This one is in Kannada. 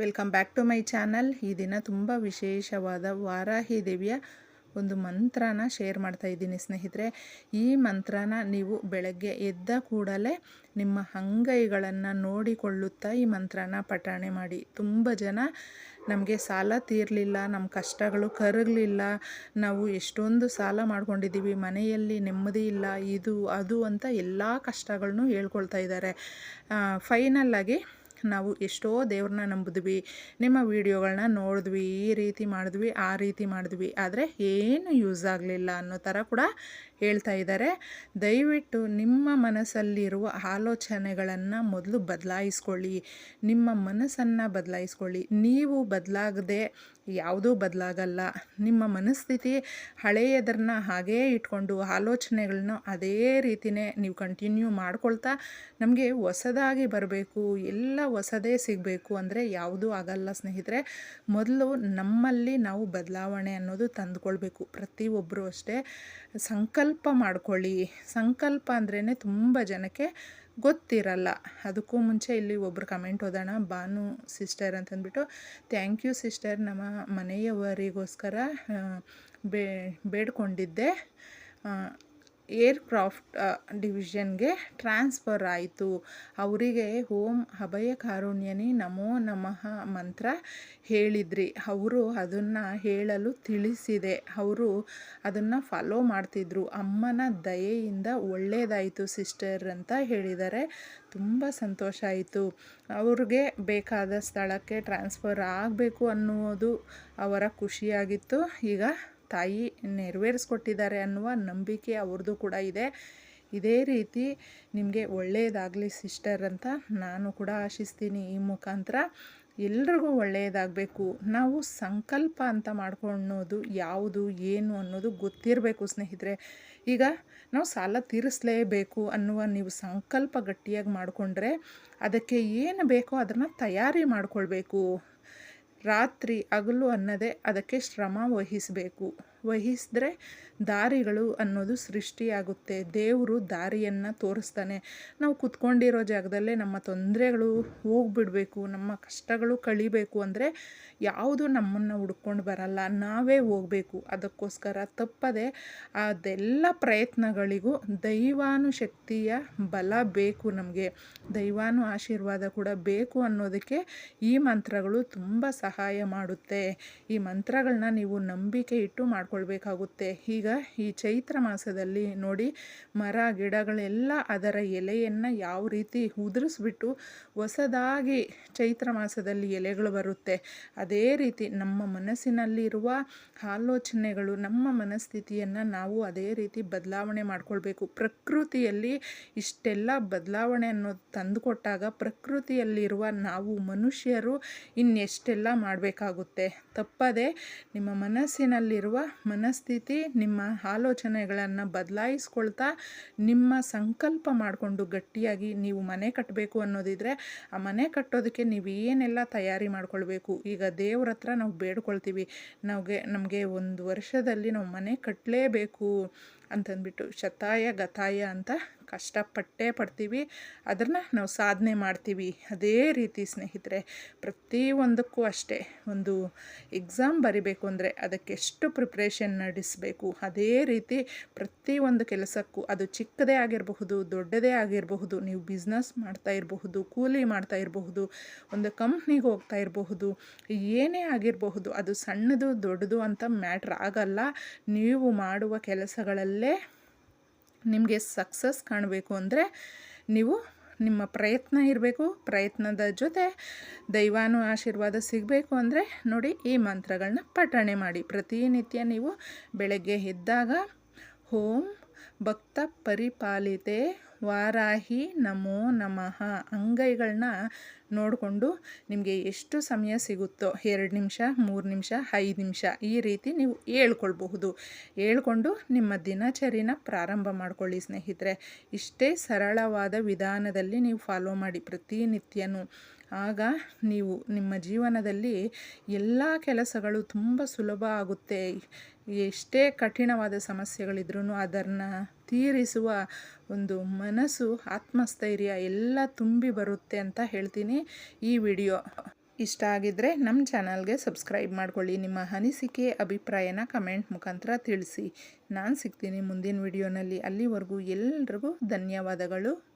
Welcome back to my channel ಈ ದಿನ ತುಂಬ ವಿಶೇಷವಾದ ವಾರಾಹಿ ದೇವಿಯ ಒಂದು ಮಂತ್ರನ ಶೇರ್ ಮಾಡ್ತಾ ಇದ್ದೀನಿ ಸ್ನೇಹಿತರೆ. ಈ ಮಂತ್ರನ ನೀವು ಬೆಳಗ್ಗೆ ಎದ್ದ ಕೂಡಲೇ ನಿಮ್ಮ ಅಂಗೈಗಳನ್ನು ನೋಡಿಕೊಳ್ಳುತ್ತಾ ಈ ಮಂತ್ರನ ಪಠಣೆ ಮಾಡಿ. ತುಂಬ ಜನ ನಮಗೆ ಸಾಲ ತೀರಲಿಲ್ಲ ನಮ್ಮ ಕಷ್ಟಗಳು ಕರಗಲಿಲ್ಲ, ನಾವು ಎಷ್ಟೊಂದು ಸಾಲ ಮಾಡ್ಕೊಂಡಿದ್ದೀವಿ, ಮನೆಯಲ್ಲಿ ನೆಮ್ಮದಿ ಇಲ್ಲ, ಇದು, ಅದು ಅಂತ ಎಲ್ಲ ಕಷ್ಟಗಳನ್ನೂ ಹೇಳ್ಕೊಳ್ತಾ ಇದ್ದಾರೆ. ಫೈನಲ್ಲಾಗಿ ನಾವು ಎಷ್ಟೋ ದೇವ್ರನ್ನ ನಂಬಿದ್ವಿ, ನಿಮ್ಮ ವೀಡಿಯೋಗಳನ್ನ ನೋಡಿದ್ವಿ, ಈ ರೀತಿ ಮಾಡಿದ್ವಿ, ಆ ರೀತಿ ಮಾಡಿದ್ವಿ, ಆದರೆ ಏನು ಯೂಸ್ ಆಗಲಿಲ್ಲ ಅನ್ನೋ ಥರ ಕೂಡ ಹೇಳ್ತಾ ಇದ್ದಾರೆ. ದಯವಿಟ್ಟು ನಿಮ್ಮ ಮನಸ್ಸಲ್ಲಿರುವ ಆಲೋಚನೆಗಳನ್ನು ಮೊದಲು ಬದಲಾಯಿಸ್ಕೊಳ್ಳಿ, ನಿಮ್ಮ ಮನಸ್ಸನ್ನು ಬದಲಾಯಿಸ್ಕೊಳ್ಳಿ. ನೀವು ಬದಲಾಗದೆ ಯಾವುದೂ ಬದಲಾಗಲ್ಲ. ನಿಮ್ಮ ಮನಸ್ಥಿತಿ ಹಳೆಯದ್ರನ್ನ ಹಾಗೇ ಇಟ್ಕೊಂಡು ಆಲೋಚನೆಗಳನ್ನ ಅದೇ ರೀತಿಯೇ ನೀವು ಕಂಟಿನ್ಯೂ ಮಾಡ್ಕೊಳ್ತಾ, ನಮಗೆ ಹೊಸದಾಗಿ ಬರಬೇಕು, ಎಲ್ಲ ಹೊಸದೇ ಸಿಗಬೇಕು ಅಂದರೆ ಯಾವುದೂ ಆಗಲ್ಲ ಸ್ನೇಹಿತರೆ. ಮೊದಲು ನಮ್ಮಲ್ಲಿ ನಾವು ಬದಲಾವಣೆ ಅನ್ನೋದು ತಂದುಕೊಳ್ಬೇಕು. ಪ್ರತಿಯೊಬ್ಬರು ಅಷ್ಟೇ. ಸಂಕಲ್ಪ ಮಾಡ್ಕೊಳ್ಳಿ. ಸಂಕಲ್ಪ ಅಂದ್ರೇ ತುಂಬ ಜನಕ್ಕೆ ಗೊತ್ತಿರಲ್ಲ. ಅದಕ್ಕೂ ಮುಂಚೆ ಇಲ್ಲಿ ಒಬ್ಬರು ಕಮೆಂಟ್ ಓದೋಣ. ಬಾನು ಸಿಸ್ಟರ್ ಅಂತಂದ್ಬಿಟ್ಟು, ಥ್ಯಾಂಕ್ ಯು ಸಿಸ್ಟರ್. ನಮ್ಮ ಮನೆಯವರಿಗೋಸ್ಕರ ಬೇ, ಬೇಡ್ಕೊಂಡಿದ್ದೆ. ಏರ್ಕ್ರಾಫ್ಟ್ ಡಿವಿಷನ್ಗೆ ಟ್ರಾನ್ಸ್ಫರ್ ಆಯಿತು. ಅವರಿಗೆ ಓಂ ಅಭಯ ಕಾರುಣ್ಯನಿ ನಮೋ ನಮಃ ಮಂತ್ರ ಹೇಳಿದ್ರಿ. ಅವರು ಅದನ್ನು ಹೇಳಲು ತಿಳಿಸಿದೆ. ಅವರು ಅದನ್ನು ಫಾಲೋ ಮಾಡ್ತಿದ್ರು. ಅಮ್ಮನ ದಯೆಯಿಂದ ಒಳ್ಳೆಯದಾಯಿತು ಸಿಸ್ಟರ್ ಅಂತ ಹೇಳಿದ್ದಾರೆ ತುಂಬ ಸಂತೋಷ ಆಯಿತು. ಅವ್ರಿಗೆ ಬೇಕಾದ ಸ್ಥಳಕ್ಕೆ ಟ್ರಾನ್ಸ್ಫರ್ ಆಗಬೇಕು ಅನ್ನುವುದು ಅವರ ಖುಷಿಯಾಗಿತ್ತು. ಈಗ ತಾಯಿ ನೆರವೇರಿಸ್ಕೊಟ್ಟಿದ್ದಾರೆ ಅನ್ನುವ ನಂಬಿಕೆ ಅವ್ರದ್ದು ಕೂಡ ಇದೆ. ಇದೇ ರೀತಿ ನಿಮಗೆ ಒಳ್ಳೆಯದಾಗಲಿ ಸಿಸ್ಟರ್ ಅಂತ ನಾನು ಕೂಡ ಆಶಿಸ್ತೀನಿ ಈ ಮುಖಾಂತರ. ಎಲ್ರಿಗೂ ಒಳ್ಳೆಯದಾಗಬೇಕು ನಾವು ಸಂಕಲ್ಪ ಅಂತ ಮಾಡ್ಕೊಳ್ಳೋದು ಯಾವುದು, ಏನು ಅನ್ನೋದು ಗೊತ್ತಿರಬೇಕು ಸ್ನೇಹಿತರೆ. ಈಗ ನಾವು ಸಾಲ ತೀರಿಸಲೇಬೇಕು ಅನ್ನುವ ನೀವು ಸಂಕಲ್ಪ ಗಟ್ಟಿಯಾಗಿ ಮಾಡಿಕೊಂಡ್ರೆ ಅದಕ್ಕೆ ಏನು ಬೇಕೋ ಅದನ್ನು ತಯಾರಿ ಮಾಡಿಕೊಳ್ಬೇಕು. ರಾತ್ರಿ ಹಗಲು ಅನ್ನದೇ ಅದಕ್ಕೆ ಶ್ರಮ ವಹಿಸಬೇಕು. ವಹಿಸಿದ್ರೆ ದಾರಿಗಳು ಅನ್ನೋದು ಸೃಷ್ಟಿಯಾಗುತ್ತೆ. ದೇವರು ದಾರಿಯನ್ನು ತೋರಿಸ್ತಾನೆ. ನಾವು ಕುತ್ಕೊಂಡಿರೋ ಜಾಗದಲ್ಲೇ ನಮ್ಮ ತೊಂದರೆಗಳು ಹೋಗ್ಬಿಡಬೇಕು, ನಮ್ಮ ಕಷ್ಟಗಳು ಕಳಿಬೇಕು ಅಂದರೆ ಯಾವುದು ನಮ್ಮನ್ನು ಹುಡ್ಕೊಂಡು ಬರಲ್ಲ. ನಾವೇ ಹೋಗಬೇಕು. ಅದಕ್ಕೋಸ್ಕರ ತಪ್ಪದೆ ಅದೆಲ್ಲ ಪ್ರಯತ್ನಗಳಿಗೂ ದೈವಾನು ಶಕ್ತಿಯ ಬಲ ಬೇಕು ನಮಗೆ. ದೈವಾನು ಆಶೀರ್ವಾದ ಕೂಡ ಬೇಕು ಅನ್ನೋದಕ್ಕೆ ಈ ಮಂತ್ರಗಳು ತುಂಬ ಸಹಾಯ ಮಾಡುತ್ತೆ. ಈ ಮಂತ್ರಗಳನ್ನ ನೀವು ನಂಬಿಕೆ ಇಟ್ಟು ಮಾಡ್ಕೊಳ್ಬೇಕಾಗುತ್ತೆ. ಈಗ ಈ ಚೈತ್ರ ಮಾಸದಲ್ಲಿ ನೋಡಿ ಮರ, ಗಿಡಗಳೆಲ್ಲ ಅದರ ಎಲೆಯನ್ನು ಯಾವ ರೀತಿ ಉದುರಿಸ್ಬಿಟ್ಟು ಹೊಸದಾಗಿ ಚೈತ್ರ ಮಾಸದಲ್ಲಿ ಎಲೆಗಳು ಬರುತ್ತೆ. ಅದೇ ರೀತಿ ನಮ್ಮ ಮನಸ್ಸಿನಲ್ಲಿರುವ ಆಲೋಚನೆಗಳು, ನಮ್ಮ ಮನಸ್ಥಿತಿಯನ್ನು ನಾವು ಅದೇ ರೀತಿ ಬದಲಾವಣೆ ಮಾಡಿಕೊಳ್ಬೇಕು. ಪ್ರಕೃತಿಯಲ್ಲಿ ಇಷ್ಟೆಲ್ಲ ಬದಲಾವಣೆ ಅನ್ನೋದು ತಂದುಕೊಟ್ಟಾಗ ಪ್ರಕೃತಿಯಲ್ಲಿರುವ ನಾವು ಮನುಷ್ಯರು ಇನ್ನೆಷ್ಟೆಲ್ಲ ಮಾಡಬೇಕಾಗುತ್ತೆ. ತಪ್ಪದೆ ನಿಮ್ಮ ಮನಸ್ಸಿನಲ್ಲಿರುವ ಮನಸ್ಥಿತಿ, ನಿಮ್ಮ ಆಲೋಚನೆಗಳನ್ನು ಬದಲಾಯಿಸ್ಕೊಳ್ತಾ, ನಿಮ್ಮ ಸಂಕಲ್ಪ ಮಾಡಿಕೊಂಡು ಗಟ್ಟಿಯಾಗಿ ನೀವು ಮನೆ ಕಟ್ಟಬೇಕು ಅನ್ನೋದಿದ್ರೆ, ಆ ಮನೆ ಕಟ್ಟೋದಕ್ಕೆ ನೀವು ಏನೆಲ್ಲ ತಯಾರಿ ಮಾಡ್ಕೊಳ್ಬೇಕು? ಈಗ ದೇವ್ರ ಹತ್ರ ನಾವು ಬೇಡ್ಕೊಳ್ತೀವಿ. ನಮಗೆ ನಮಗೆ ಒಂದು ವರ್ಷದಲ್ಲಿ ನಾವು ಮನೆ ಕಟ್ಟಲೇಬೇಕು ಅಂತಂದ್ಬಿಟ್ಟು, ಶತಾಯ ಗತಾಯ ಅಂತ ಕಷ್ಟಪಟ್ಟೇ ಪಡ್ತೀವಿ, ಅದನ್ನು ನಾವು ಸಾಧನೆ ಮಾಡ್ತೀವಿ. ಅದೇ ರೀತಿ ಸ್ನೇಹಿತರೆ ಪ್ರತಿಯೊಂದಕ್ಕೂ ಅಷ್ಟೇ. ಒಂದು ಎಕ್ಸಾಮ್ ಬರಿಬೇಕು ಅಂದರೆ ಅದಕ್ಕೆ ಎಷ್ಟು ಪ್ರಿಪ್ರೇಷನ್ ನಡೆಸಬೇಕು. ಅದೇ ರೀತಿ ಪ್ರತಿಯೊಂದು ಕೆಲಸಕ್ಕೂ ಅದು ಚಿಕ್ಕದೇ ಆಗಿರಬಹುದು, ದೊಡ್ಡದೇ ಆಗಿರಬಹುದು, ನೀವು ಬಿಸ್ನೆಸ್ ಮಾಡ್ತಾ ಇರಬಹುದು, ಕೂಲಿ ಮಾಡ್ತಾ ಇರಬಹುದು, ಒಂದು ಕಂಪ್ನಿಗೆ ಹೋಗ್ತಾ ಇರಬಹುದು, ಏನೇ ಆಗಿರಬಹುದು, ಅದು ಸಣ್ಣದು, ದೊಡ್ಡದು ಅಂತ ಮ್ಯಾಟ್ರ್ ಆಗಲ್ಲ. ನೀವು ಮಾಡುವ ಕೆಲಸಗಳಲ್ಲೇ ನಿಮಗೆ ಸಕ್ಸಸ್ ಕಾಣಬೇಕು ಅಂದರೆ ನೀವು ನಿಮ್ಮ ಪ್ರಯತ್ನ ಇರಬೇಕು, ಪ್ರಯತ್ನದ ಜೊತೆ ದೈವಾನು ಆಶೀರ್ವಾದ ಸಿಗಬೇಕು ಅಂದರೆ ನೋಡಿ ಈ ಮಂತ್ರಗಳನ್ನ ಪಠಣೆ ಮಾಡಿ. ಪ್ರತಿನಿತ್ಯ ನೀವು ಬೆಳಗ್ಗೆ ಎದ್ದಾಗ ಓಂ ಭಕ್ತ ಪರಿಪಾಲಿತೆ ವಾರಾಹಿ ನಮೋ ನಮಃ ಅಂಗೈಗಳನ್ನ ನೋಡಿಕೊಂಡು ನಿಮಗೆ ಎಷ್ಟು ಸಮಯ ಸಿಗುತ್ತೋ, ಎರಡು ನಿಮಿಷ, ಮೂರು ನಿಮಿಷ, ಐದು ನಿಮಿಷ ಈ ರೀತಿ ನೀವು ಹೇಳ್ಕೊಳ್ಬಹುದು. ಹೇಳ್ಕೊಂಡು ನಿಮ್ಮ ದಿನಚರಿನ ಪ್ರಾರಂಭ ಮಾಡಿಕೊಳ್ಳಿ ಸ್ನೇಹಿತರೆ. ಇಷ್ಟೇ ಸರಳವಾದ ವಿಧಾನದಲ್ಲಿ ನೀವು ಫಾಲೋ ಮಾಡಿ ಪ್ರತಿನಿತ್ಯನೂ. ಆಗ ನೀವು ನಿಮ್ಮ ಜೀವನದಲ್ಲಿ ಎಲ್ಲ ಕೆಲಸಗಳು ತುಂಬ ಸುಲಭ ಆಗುತ್ತೆ. ಎಷ್ಟೇ ಕಠಿಣವಾದ ಸಮಸ್ಯೆಗಳಿದ್ರೂ ಅದನ್ನು ತೀರಿಸುವ ಒಂದು ಮನಸ್ಸು, ಆತ್ಮಸ್ಥೈರ್ಯ ಎಲ್ಲ ತುಂಬಿ ಬರುತ್ತೆ ಅಂತ ಹೇಳ್ತೀನಿ ಈ ವಿಡಿಯೋ. ಇಷ್ಟ ಆಗಿದ್ದರೆ ನಮ್ಮ ಚಾನಲ್ಗೆ ಸಬ್ಸ್ಕ್ರೈಬ್ ಮಾಡ್ಕೊಳ್ಳಿ, ನಿಮ್ಮ ಅನಿಸಿಕೆ, ಅಭಿಪ್ರಾಯನ ಕಮೆಂಟ್ ಮುಖಾಂತರ ತಿಳಿಸಿ. ನಾನು ಸಿಗ್ತೀನಿ ಮುಂದಿನ ವಿಡಿಯೋನಲ್ಲಿ. ಅಲ್ಲಿವರೆಗೂ ಎಲ್ರಿಗೂ ಧನ್ಯವಾದಗಳು.